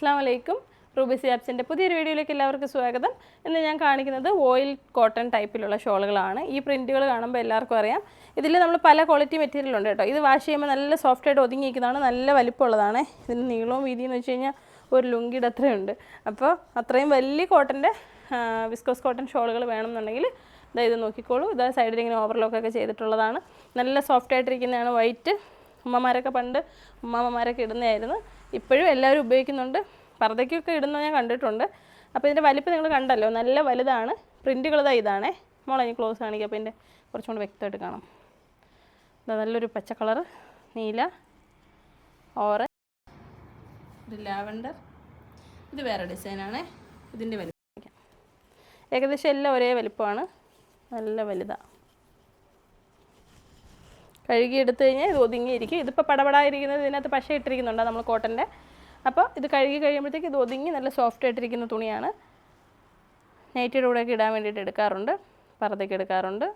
അസ്സാം വലൈക്കും റൂബിസി ആപ്സിന്റെ പുതിയൊരു വീഡിയോയിലേക്ക് എല്ലാവർക്കും സ്വാഗതം. ഇന്ന് ഞാൻ കാണിക്കുന്നത് ഓയിൽ കോട്ടൺ ടൈപ്പിലുള്ള ഷോളുകളാണ്. ഈ പ്രിന്റുകൾ കാണുമ്പോൾ എല്ലാവർക്കും അറിയാം. ഇതിൽ നമ്മൾ പല ക്വാളിറ്റി മെറ്റീരിയൽ ഉണ്ട് കേട്ടോ. ഇത് വാഷ് ചെയ്യുമ്പോൾ നല്ല സോഫ്റ്റ് ആയിട്ട് ഒതുങ്ങിയിരിക്കുന്നതാണ് നല്ല വലിപ്പമുള്ളതാണ്. ഇതിന് നീളവും വീതിയും എന്ന് വെച്ച് കഴിഞ്ഞാൽ ഒരു ലുങ്കിയുടെ അത്രയുണ്ട്. അപ്പോൾ അത്രയും വലിയ കോട്ടന്റെ വിസ്കോസ് കോട്ടൺ ഷോളുകൾ വേണമെന്നുണ്ടെങ്കിൽ ഇതാ ഇത് നോക്കിക്കോളൂ. ഇതാ സൈഡിൽ ഇങ്ങനെ ഓവർലോക്കൊക്കെ ചെയ്തിട്ടുള്ളതാണ്. നല്ല സോഫ്റ്റ് ആയിട്ടിരിക്കുന്നതാണ് വൈറ്റ് ഉമ്മമാരൊക്കെ പണ്ട് ഉമ്മാമ്മമാരൊക്കെ ഇടുന്നതായിരുന്നു. ഇപ്പോഴും എല്ലാവരും ഉപയോഗിക്കുന്നുണ്ട്. പർദ്ദയ്ക്കൊക്കെ ഇടുന്ന ഞാൻ കണ്ടിട്ടുണ്ട്. അപ്പോൾ ഇതിന്റെ വലിപ്പം നിങ്ങൾ കണ്ടല്ലോ. നല്ല വലുതാണ്. പ്രിന്റുകൾ ഇതാ ഇതാണേ. മോളെ ഇനി ക്ലോസ് കാണിക്കുക അപ്പോൾ ഇതിന്റെ കുറച്ചും കൂടി വ്യക്തമായിട്ട് കാണാം. ഇതാ നല്ലൊരു പച്ച കളർ നീല ഓറഞ്ച് ഇത് ലാവണ്ടർ. ഇത് വേറെ ഡിസൈനാണ് ഇതിന്റെ വലിപ്പം ഏകദേശം എല്ലാം ഒരേ വലിപ്പമാണ്. നല്ല വലുതാണ് കഴുകി എടുത്തു കഴിഞ്ഞാൽ ഇത് ഒതുങ്ങിയിരിക്കും. ഇതിപ്പോൾ പടപടായിരിക്കുന്നത് ഇതിനകത്ത് പശ ഇട്ടിരിക്കുന്നുണ്ട് നമ്മൾ കോട്ടന്റെ അപ്പോൾ ഇത് കഴുകി കഴിയുമ്പോഴത്തേക്ക് ഇത് ഒതുങ്ങി നല്ല സോഫ്റ്റ് ആയിട്ടിരിക്കുന്ന തുണിയാണ്. നൈറ്റിയുടെ കൂടെയൊക്കെ ഇടാൻ വേണ്ടിയിട്ട് എടുക്കാറുണ്ട്. പറത്തേക്ക് എടുക്കാറുണ്ട്.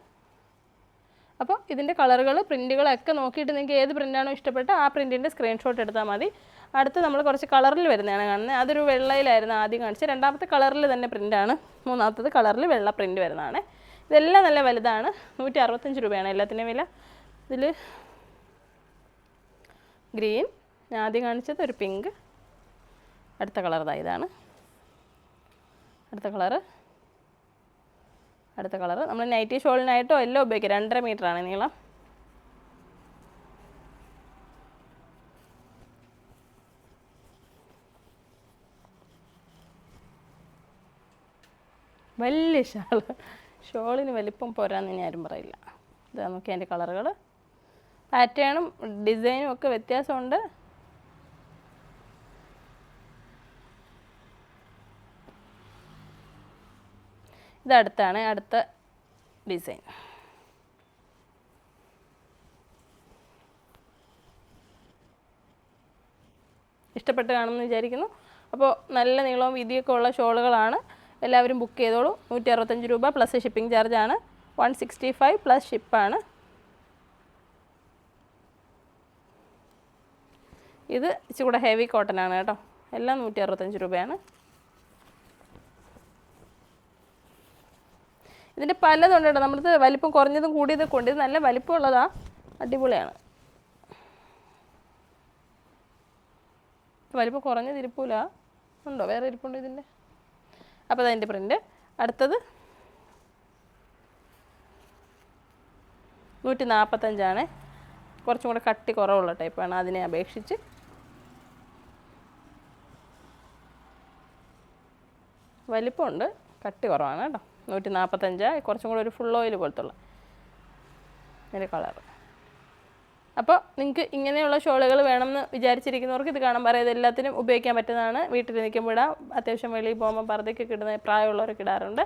അപ്പോൾ ഇതിന്റെ കളറുകൾ പ്രിന്റുകളൊക്കെ നോക്കിയിട്ട് നിങ്ങൾക്ക് ഏത് പ്രിന്റാണോ ഇഷ്ടപ്പെട്ട ആ പ്രിന്റിന്റെ സ്ക്രീൻഷോട്ട് എടുത്താൽ മതി. അടുത്ത് നമ്മൾ കുറച്ച് കളറിൽ വരുന്നതാണ് കാണുന്നത്. അതൊരു വെള്ളയിലായിരുന്നു ആദ്യം കാണിച്ചത്. രണ്ടാമത്തെ കളറിൽ തന്നെ പ്രിന്റാണ് മൂന്നാമത്തത് കളറിൽ വെള്ള പ്രിന്റ് വരുന്നതാണ്. ഇതെല്ലാം നല്ല വലുതാണ്. നൂറ്റി അറുപത്തഞ്ച് രൂപയാണ് എല്ലാത്തിന്റെ വില. ഇതിൽ ഗ്രീൻ. ഞാൻ ആദ്യം കാണിച്ചത് ഒരു പിങ്ക്. അടുത്ത കളർ ഇതാ ഇതാണ്. അടുത്ത കളറ്. അടുത്ത കളറ്. നമ്മൾ നൈറ്റി ഷോളിനായിട്ടോ എല്ലാം ഉപയോഗിക്കുക രണ്ടര ആണ് നീളം. വലിയ ഷാൾ. ഷോളിന് വലിപ്പം പോരാന്ന് ഇനി ആരും പറയില്ല. ഇതാ നോക്കി അതിന്റെ കളറുകൾ പാറ്റേണും ഡിസൈനും ഒക്കെ വ്യത്യാസമുണ്ട്. ഇതടുത്താണ് അടുത്ത ഡിസൈൻ. ഇഷ്ടപ്പെട്ട് കാണുമെന്ന് വിചാരിക്കുന്നു. അപ്പോൾ നല്ല നീളവും വീതിയൊക്കെ ഉള്ള ഷോളുകളാണ്. എല്ലാവരും ബുക്ക് ചെയ്തോളൂ. നൂറ്റി അറുപത്തഞ്ച് രൂപ പ്ലസ് ഷിപ്പിംഗ് ചാർജാണ്. വൺ സിക്സ്റ്റി ഫൈവ് പ്ലസ് ഷിപ്പാണ്. ഇത് ഇച്ചിരി കൂടെ ഹെവി കോട്ടൺ ആണ് കേട്ടോ. എല്ലാം നൂറ്റി അറുപത്തഞ്ച് രൂപയാണ് ഇതിന്റെ പലതുണ്ട് കേട്ടോ. നമ്മൾക്ക് വലിപ്പം കുറഞ്ഞതും കൂടിയതും കൊണ്ട് ഇത് നല്ല വലിപ്പമുള്ളതാണ് അടിപൊളിയാണ്. വലിപ്പം കുറഞ്ഞത് ഇരിപ്പൂല. ഉണ്ടോ? വേറെ ഇരിപ്പുണ്ടോ ഇതിന്റെ അപ്പോൾ അതിന്റെ പ്രിന്റ് അടുത്തത് നൂറ്റി നാൽപ്പത്തഞ്ചാണ് കുറച്ചും കൂടെ കട്ടി കുറവുള്ള ടൈപ്പാണ് അതിനെ അപേക്ഷിച്ച് വലിപ്പമുണ്ട്. കട്ടി കുറവാണ് കേട്ടോ. നൂറ്റി നാൽപ്പത്തഞ്ച് കുറച്ചും കൂടെ ഒരു ഫുൾ ഓയിൽ പോലത്തുള്ള ഇതിന്റെ കളർ അപ്പോൾ നിങ്ങൾക്ക് ഇങ്ങനെയുള്ള ഷോളുകൾ വേണമെന്ന് വിചാരിച്ചിരിക്കുന്നവർക്ക് ഇത് കാണാൻ പറയാം. എല്ലാത്തിനും ഉപയോഗിക്കാൻ പറ്റുന്നതാണ്. വീട്ടിൽ നിൽക്കുമ്പോൾ ഇടാം അത്യാവശ്യം വെളിയിൽ പോകുമ്പോൾ പർദ്ദയ്ക്കൊക്കെ ഇടുന്ന പ്രായമുള്ളവരൊക്കെ ഇടാറുണ്ട്.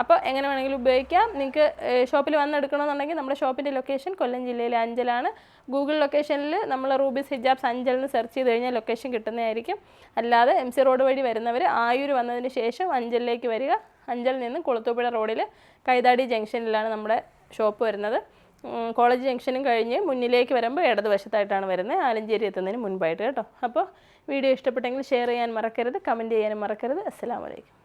അപ്പോൾ എങ്ങനെ വേണമെങ്കിലും ഉപയോഗിക്കാം. നിങ്ങൾക്ക് ഷോപ്പിൽ വന്നെടുക്കണമെന്നുണ്ടെങ്കിൽ നമ്മുടെ ഷോപ്പിന്റെ ലൊക്കേഷൻ കൊല്ലം ജില്ലയിലെ അഞ്ചലാണ്. ഗൂഗിൾ ലൊക്കേഷനിൽ നമ്മൾ റൂബിസ് ഹിജാബ്സ് അഞ്ചലെന്ന് സെർച്ച് ചെയ്ത് കഴിഞ്ഞാൽ ലൊക്കേഷൻ കിട്ടുന്നതായിരിക്കും. അല്ലാതെ എം സി റോഡ് വഴി വരുന്നവർ ആയൂർ വന്നതിന് ശേഷം അഞ്ചലിലേക്ക് വരിക. അഞ്ചലിൽ നിന്ന് കുളത്തൂപ്പുഴ റോഡിൽ കൈതാടി ജംഗ്ഷനിലാണ് നമ്മുടെ ഷോപ്പ് വരുന്നത്. കോളേജ് ജംഗ്ഷനും കഴിഞ്ഞ് മുന്നിലേക്ക് വരുമ്പോൾ ഇടതുവശത്തായിട്ടാണ് വരുന്നത്. ആലഞ്ചേരി എത്തുന്നതിന് മുൻപായിട്ട് കേട്ടോ. അപ്പോൾ വീഡിയോ ഇഷ്ടപ്പെട്ടെങ്കിൽ ഷെയർ ചെയ്യാൻ മറക്കരുത് കമന്റ് ചെയ്യാനും മറക്കരുത്. അസ്സലാമലൈക്കും